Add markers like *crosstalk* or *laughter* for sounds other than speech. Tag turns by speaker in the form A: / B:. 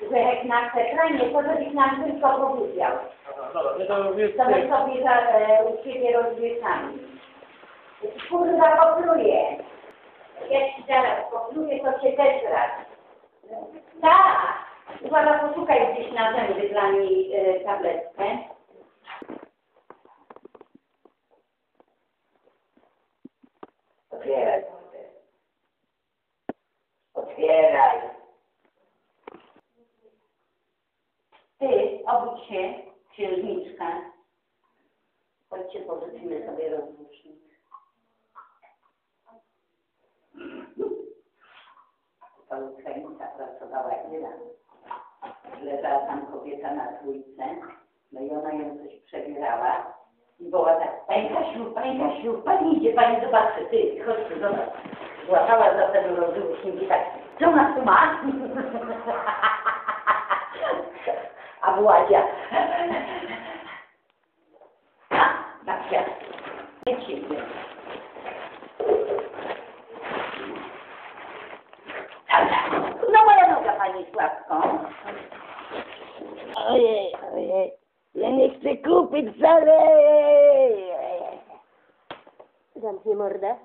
A: że jak na ekranie, żebyś nam tylko powiedział.
B: Aha, dobra, to
A: my sobie e, u siebie rozwieszamy. Kurwa, popluję. Jak ci zaraz popluję, to się też raz. Tak! Uwaga, poszukaj gdzieś na zęby dla niej e, tabletkę. Otwieraj. Otwieraj. Ty, obudź się, księżniczka. Chodźcie, porzucimy sobie rozrusznik. Ta Ukraińca pracowała ile. Leżała tam kobieta na trójce, no i ona ją coś przebierała i była tak, Pani Kasiu, Pani Kasiu, Pani idzie, Pani zobaczy, ty, chodź tu, zobacz. Złapała za ten rozrusznik i tak, co ona tu ma? *laughs* A Władzia, a, na kwiat, ciebie. No moja noga, Pani Sławko.
C: Ojej, ojej. Ja nie chcę kupić wcale. Zamknij mordę.